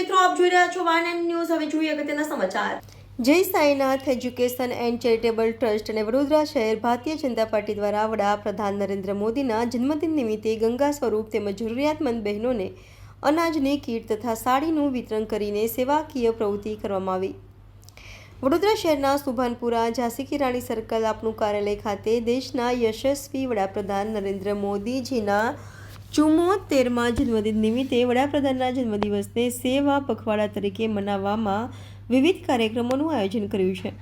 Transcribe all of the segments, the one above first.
મિત્રો, આપ જોઈ રહ્યા છો વાન એન્ડ ન્યૂઝ હવે જોઈએ અગત્યના સમાચાર. Jai Sainath education and charitable trust અને વડોદરા શહેર ભારતીય જનતા પાર્ટી દ્વારા વડાપ્રધાન નરેન્દ્ર મોદીના જન્મદિન નિમિત્તે ગંગા સ્વરૂપ તેમજ જરૂરિયાતમંદ બહેનોને અનાજની કીટ તથા સાડીનું વિતરણ કરીને સેવાકીય પ્રવૃત્તિ કરવામાં આવી. વડોદરા શહેરના સુભાનપુરા ઝાંસી રાણી સર્કલ આપનું કાર્યાલય ખાતે દેશના યશસ્વી વડાપ્રધાન નરેન્દ્ર મોદીજીના ચુમ્મોતેરમાં જન્મદિન નિમિત્તે વડાપ્રધાનના જન્મદિવસને સેવા પખવાડા તરીકે મનાવવામાં વિવિધ કાર્યક્રમોનું આયોજન કર્યું છે.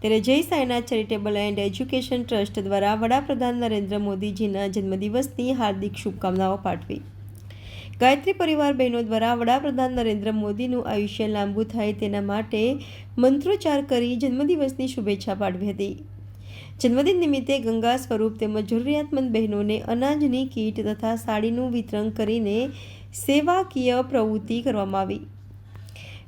ત્યારે Jai Sainath charitable and education trust દ્વારા વડાપ્રધાન નરેન્દ્ર મોદીજીના જન્મદિવસની હાર્દિક શુભકામનાઓ પાઠવી. ગાયત્રી પરિવાર બહેનો દ્વારા વડાપ્રધાન નરેન્દ્ર મોદીનું આયુષ્ય લાંબુ થાય તેના માટે મંત્રોચ્ચાર કરી જન્મદિવસની શુભેચ્છા પાઠવી હતી. જન્મદિન નિમિત્તે ગંગા સ્વરૂપ તેમજ જરૂરિયાતમંદ બહેનોને અનાજની કીટ તથા સાડીનું વિતરણ કરીને સેવાકીય પ્રવૃત્તિ કરવામાં આવી.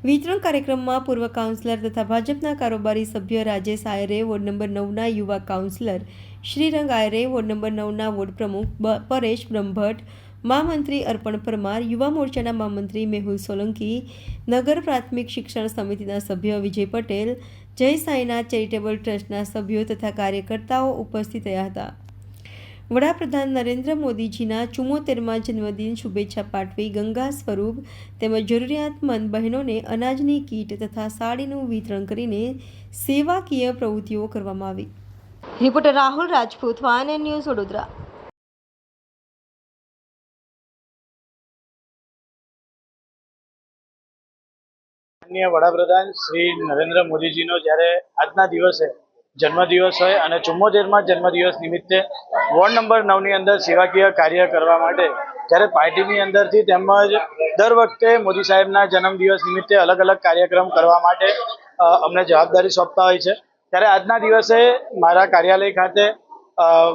વિતરણ કાર્યક્રમમાં પૂર્વ કાઉન્સિલર તથા ભાજપના કારોબારી સભ્ય રાજેશ આયરે, વોર્ડ નંબર નવના યુવા councillor Shrirang Ayare, ward number નવના ward પ્રમુખ પરેશ બ્રહ્મભટ્ટ, મહામંત્રી અર્પણ પરમાર, યુવા મોરચાના મહામંત્રી મેહુલ સોલંકી, નગર પ્રાથમિક શિક્ષણ સમિતિના સભ્ય વિજય પટેલ જય સાંઈનાથ ચેરિટેબલ ટ્રસ્ટના સભ્યો તથા કાર્યકર્તાઓ ઉપસ્થિત રહ્યા હતા. વડાપ્રધાન નરેન્દ્ર મોદીજીના ચુમ્મોતેરમાં જન્મદિન શુભેચ્છા પાઠવી ગંગા સ્વરૂપ તેમજ જરૂરિયાતમંદ બહેનોને અનાજની કીટ તથા સાડીનું વિતરણ કરીને સેવાકીય પ્રવૃત્તિઓ કરવામાં આવી. Reporter Rahul Rajput, one news Vadodara. માનનીય વડાપ્રધાન શ્રી નરેન્દ્ર મોદીજીનો જ્યારે આજના દિવસે જન્મદિવસ હોય અને ચુમ્મોતેરમાં જન્મદિવસ નિમિત્તે વોર્ડ નંબર નવની અંદર સેવાકીય કાર્ય કરવા માટે જ્યારે પાર્ટીની અંદરથી તેમજ દર વખતે મોદી સાહેબના જન્મદિવસ નિમિત્તે અલગ અલગ કાર્યક્રમ કરવા માટે અમને જવાબદારી સોંપતા હોય છે. ત્યારે આજના દિવસે મારા કાર્યાલય ખાતે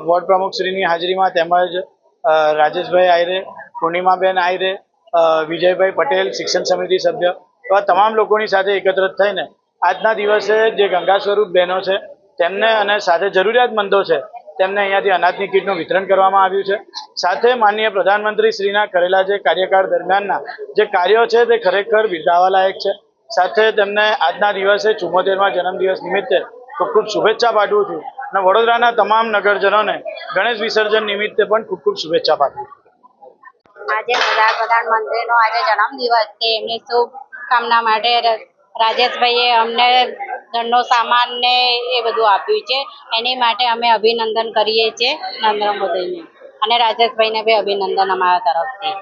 વોર્ડ પ્રમુખશ્રીની હાજરીમાં તેમજ રાજેશભાઈ આયરે, પૂર્ણિમાબેન આયરે વિજયભાઈ પટેલ, શિક્ષણ સમિતિ સભ્ય એવા તમામ લોકોની સાથે એકત્રિત થઈને આજના દિવસે જે ગંગા સ્વરૂપ બહેનો છે, તેમને અને સાથે જરૂરિયાતમંદો છે, તેમને અહીંયાથી અનાજની કીટનું વિતરણ કરવામાં આવ્યું છે. સાથે માનનીય પ્રધાનમંત્રી કરેલા જે કાર્યકાળ દરમિયાનના જે કાર્યો છે, તે ખરેખર બિરદાવવા લાયક છે. સાથે તેમને આજના દિવસે ચુમ્મોતેરમાં જન્મદિવસ નિમિત્તે ખૂબ ખૂબ શુભેચ્છા પાઠવું છું. અને વડોદરાના તમામ નગરજનોને ગણેશ વિસર્જન નિમિત્તે પણ ખૂબ ખૂબ શુભેચ્છા પાઠવું આજે પ્રધાનમંત્રીનો આજે જન્મદિવસ છે. એમની શુભકામના માટે રાજેશભાઈએ અમને ઘરનો સામાન ને એ બધું આપ્યું છે. એની માટે અમે અભિનંદન કરીએ છીએ નરેન્દ્ર મોદીને. અને રાજેશભાઈને બી અભિનંદન અમારા તરફથી.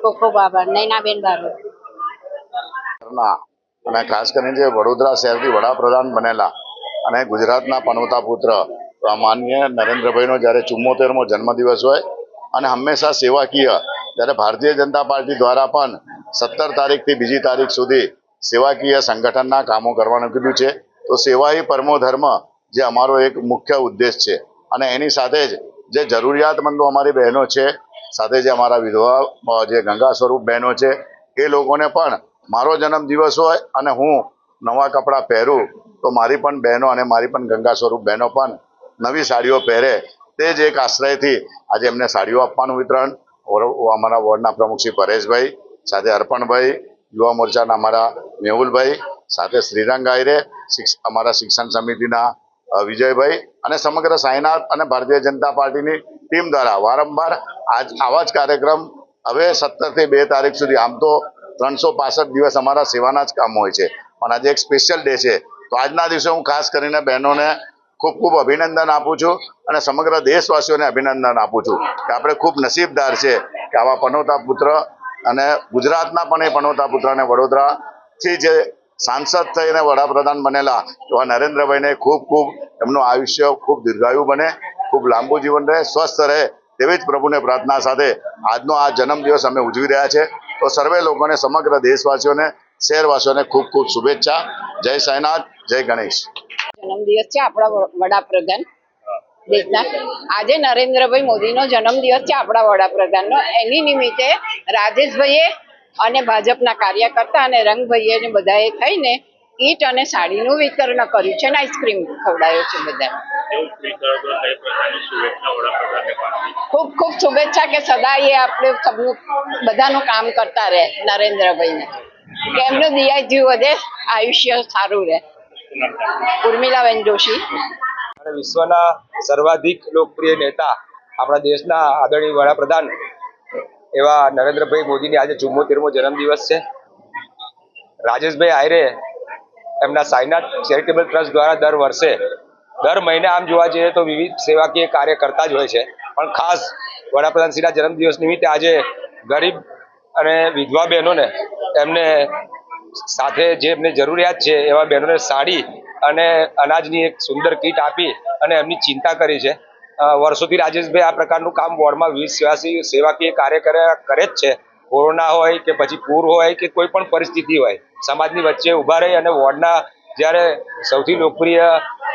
ખૂબ ખૂબ આભાર. નૈનાબેન બારોટ અને ખાસ કરીને જે વડોદરા શહેરથી વડાપ્રધાન બનેલા અને ગુજરાતના પનોતા પુત્ર, માનનીય નરેન્દ્રભાઈનો જ્યારે ચુમ્મોતેરમો જન્મદિવસ હોય અને હંમેશા સેવાકીય, જ્યારે ભારતીય જનતા પાર્ટી દ્વારા પણ સત્તર તારીખથી બીજી તારીખ સુધી સેવાકીય સંગઠનના કામો કરવાનું કીધું છે. તો સેવા એ પરમો ધર્મ જે અમારો એક મુખ્ય ઉદ્દેશ છે. અને એની સાથે જ જે જરૂરિયાતમંદો અમારી બહેનો છે, સાથે જે અમારા વિધવા જે ગંગા સ્વરૂપ બહેનો છે, એ લોકોને પણ મારો જન્મ દિવસ હોય અને હું નવા કપડાં પહેરું, તો મારી પણ બહેનો અને મારી પણ ગંગા સ્વરૂપ બહેનો પણ નવી સાડીઓ પહેરે. તે જ એક આશ્રયથી આજે એમને સાડીઓ આપવાનું વિતરણ. અમારા વોર્ડના પ્રમુખ શ્રી પરેશભાઈ સાથે અર્પણભાઈ, યુવા મોરચાના અમારા મેહુલભાઈ, સાથે શ્રીરંગ આયરે અમારા શિક્ષણ સમિતિના વિજયભાઈ અને સમગ્ર સાંઈનાથ અને ભારતીય જનતા પાર્ટીની ટીમ દ્વારા વારંવાર આજ, આવા જ કાર્યક્રમ હવે સત્તરથી બે તારીખ સુધી. આમ તો ત્રણસો દિવસ અમારા સેવાના જ કામ હોય છે. પણ આજે એક સ્પેશિયલ ડે છે. તો આજના દિવસે હું ખાસ કરીને બહેનોને ખૂબ ખૂબ અભિનંદન આપું છું અને સમગ્ર દેશવાસીઓને અભિનંદન આપું છું કે આપણે ખૂબ નસીબદાર છે કે આવા પનોતા પુત્ર અને ગુજરાતના પણ એ પનોતા પુત્રને વડોદરાથી જે સાંસદ થઈને વડાપ્રધાન બનેલા એવા નરેન્દ્રભાઈને ખૂબ ખૂબ એમનું આયુષ્ય ખૂબ દીર્ઘાયુ બને, ખૂબ લાંબુ જીવન રહે, સ્વસ્થ રહે તેવી જ પ્રભુને પ્રાર્થના સાથે આજનો આ જન્મદિવસ અમે ઉજવી રહ્યા છે. તો સર્વે લોકોને, સમગ્ર દેશવાસીઓને, શહેરવાસીઓને ખૂબ ખૂબ શુભેચ્છા. જય સાયનાથ જય ગણેશ. જન્મદિવસ છે આપણા વડાપ્રધાન. દેશના આજે નરેન્દ્રભાઈ મોદીનો જન્મદિવસ છે આપણા વડાપ્રધાનનો. એની નિમિત્તે રાજેશભાઈએ અને ભાજપના કાર્યકર્તા અને રંગભાઈએ ને બધાએ થઈને કીટ અને સાડીનું વિતરણ કર્યું છે અને આઈસ્ક્રીમ ખવડાવ્યો છે બધાને. ખૂબ ખૂબ શુભેચ્છા કે સદા એ આપણે સબનું બધાનું કામ કરતા રહે નરેન્દ્રભાઈને. કે એમનું દિયાજી વધે આયુષ્ય સારું રહે. ઉર્મિલાબેન જોશી. અને વિશ્વના સર્વાધિક લોકપ્રિય નેતા આપણા દેશના આદરણીય વડાપ્રધાન એવા નરેન્દ્રભાઈ મોદીની આજે ચુમ્મોતેરમો જન્મદિવસ છે. રાજેશભાઈ આયરે એમના સાયનાથ ચેરિટેબલ ટ્રસ્ટ દ્વારા દર વર્ષે, દર મહિને આમ જોવા જઈએ તો વિવિધ સેવાકીય કાર્ય કરતા જ હોય છે. પણ ખાસ વડાપ્રધાનશ્રીના જન્મદિવસ નિમિત્તે આજે ગરીબ અને વિધવા બહેનોને એમને સાથે જે એમને જરૂરિયાત છે એવા બહેનોને સાડી અને અનાજની એક સુંદર કીટ આપી અને એમની ચિંતા કરી છે. વર્ષોથી રાજેશભાઈ આ પ્રકારનું કામ વોર્ડમાં વિવિધ સેવાસી સેવાકીય કાર્ય કરે જ છે. કોરોના હોય કે પછી પૂર હોય કે કોઈ પણ પરિસ્થિતિ હોય, સમાજની વચ્ચે ઊભા રહી અને વોર્ડના જ્યારે સૌથી લોકપ્રિય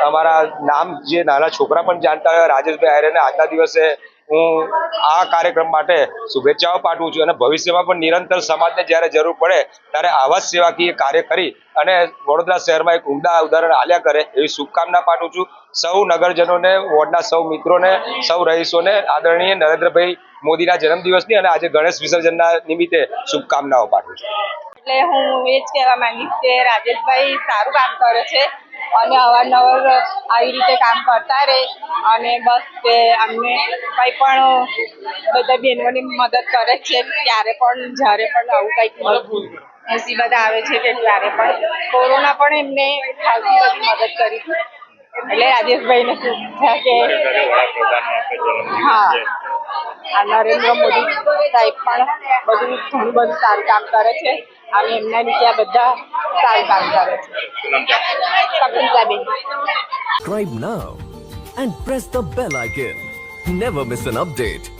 અમારા નામ જે નાના છોકરા પણ જાણતા હોય, રાજેશભાઈ આયરેને આજના દિવસે હું આ કાર્યક્રમ માટે શુભેચ્છાઓ પાઠવું છું અને ભવિષ્યમાં પણ નિરંતર સમાજને જ્યારે જરૂર પડે ત્યારે આવા જ સેવાકીય કાર્ય કરી અને વડોદરા શહેરમાં એક ઉમદા ઉદાહરણ આલ્યા કરે એવી શુભકામના પાઠવું છું. સૌ નગરજનોને, વોર્ડના સૌ મિત્રોને, સૌ રહીશોને આદરણીય નરેન્દ્રભાઈ મોદીના જન્મદિવસની અને આજે ગણેશ વિસર્જનના નિમિત્તે શુભકામનાઓ પાઠવું છું. એટલે હું એ જ કહેવા માંગીશ કે રાજેશભાઈ સારું કામ કરે છે. અને અવારનવાર આવી રીતે કામ કરતા રહે અને બસ તે અમને કંઈ પણ બધા બહેનોની મદદ કરે છે ત્યારે પણ જ્યારે પણ આવું કંઈક મુસીબત આવે છે કે ત્યારે પણ. કોરોના પણ એમને ખાસી બધી મદદ કરી. એટલે રાજેશભાઈને શુભેચ્છા કે હા. આ નરેન્દ્ર મોદી સાહેબ પણ બધું ઘણું બધું સારું કામ કરે છે અને એમના નીચે આ બધા સારું કામ કરે છે Shakuntalaben subscribe now and press the bell icon. Never miss an update.